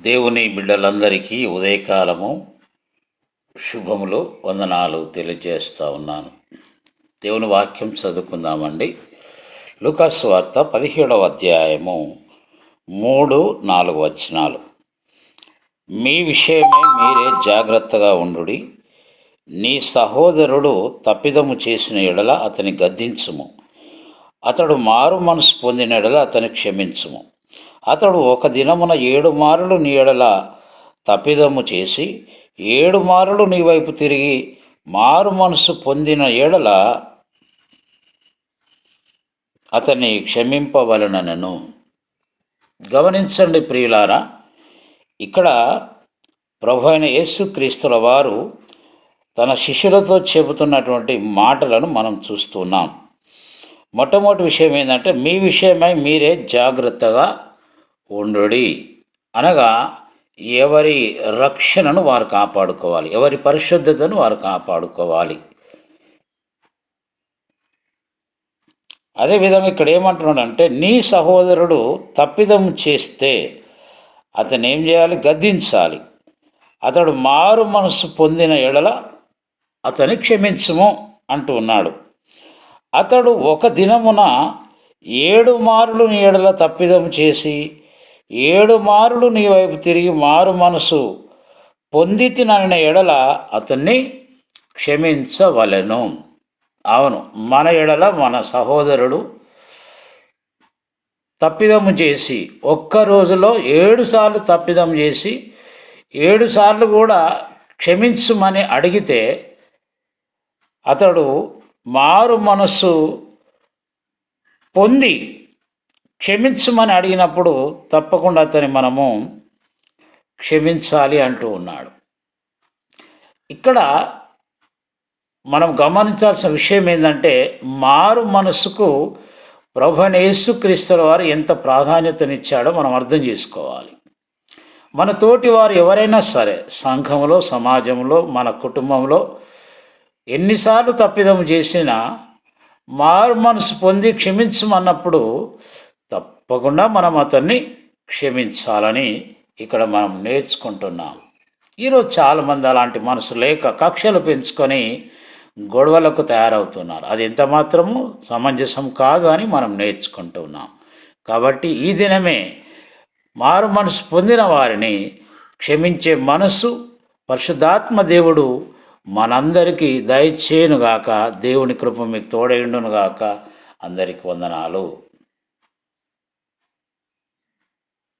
దేవుని బిడ్డలందరికీ ఉదయకాలము శుభములు వందనాలు తెలియజేస్తూ ఉన్నాను. దేవుని వాక్యం చదువుకుందామండి. లూకాస్ వార్త పదిహేడవ అధ్యాయము మూడు నాలుగు వచనాలు. మీ విషయమే మీరే జాగ్రత్తగా ఉండుడి. నీ సహోదరుడు తప్పిదము చేసిన ఎడల అతని గద్దించుము. అతడు మారు మనసు పొందిన ఎడల అతని క్షమించుము. అతడు ఒక దినమున ఏడు మారులు నీ ఎడల తప్పిదము చేసి ఏడు మారులు నీ వైపు తిరిగి మారు మనసు పొందిన ఎడల అతన్ని క్షమింపవలనను. గమనించండి ప్రియులారా ఇక్కడ ప్రభు అయిన యేసుక్రీస్తుల వారు తన శిష్యులతో చెబుతున్నటువంటి మాటలను మనం చూస్తున్నాం. మొట్టమొదటి విషయం ఏంటంటే మీ విషయమై మీరే జాగ్రత్తగా ఉండుడి. అనగా ఎవరి రక్షణను వారు కాపాడుకోవాలి. ఎవరి పరిశుద్ధతను వారు కాపాడుకోవాలి. అదేవిధంగా ఇక్కడ ఏమంటున్నాడంటే నీ సహోదరుడు తప్పిదం చేస్తే అతను ఏం చేయాలి? గద్దించాలి. అతడు మారు మనసు పొందిన ఎడల అతని క్షమించము అంటూ ఉన్నాడు. అతడు ఒక దినమున ఏడు మారులు నీ ఎడల తప్పిదం చేసి ఏడు మారులు నీ వైపు తిరిగి మారు మనసు. పొందితి నన్న ఎడల అతన్ని క్షమించవలెను. అవును మన ఎడల మన సహోదరుడు తప్పిదము చేసి ఒక్క రోజులో ఏడుసార్లు తప్పిదం చేసి ఏడుసార్లు కూడా క్షమించమని అడిగితే అతడు మారు మనస్సు పొంది క్షమించమని అడిగినప్పుడు తప్పకుండా అతని మనము క్షమించాలి అంటూ ఉన్నాడు. ఇక్కడ మనం గమనించాల్సిన విషయం ఏంటంటే మారు మనసుకు ప్రభనేసు క్రీస్తుల వారు ఎంత ప్రాధాన్యతనిచ్చాడో మనం అర్థం చేసుకోవాలి. మన తోటి వారు ఎవరైనా సరే సంఘంలో సమాజంలో మన కుటుంబంలో ఎన్నిసార్లు తప్పిదం చేసినా మారు మనసు పొంది క్షమించమన్నప్పుడు తప్పకుండా మనం అతన్ని క్షమించాలని ఇక్కడ మనం నేర్చుకుంటున్నాం. ఈరోజు చాలామంది అలాంటి మనసు లేక కక్షలు పెంచుకొని గొడవలకు తయారవుతున్నారు. అది ఎంత మాత్రము సమంజసం కాదు అని మనం నేర్చుకుంటున్నాం. కాబట్టి ఈ దినమే మారు మనసు పొందిన వారిని క్షమించే మనస్సు పరిశుద్ధాత్మ దేవుడు మనందరికీ దయచేయునుగాక దేవుని కృప మీకు తోడైండునుగాక అందరికి వందనాలు.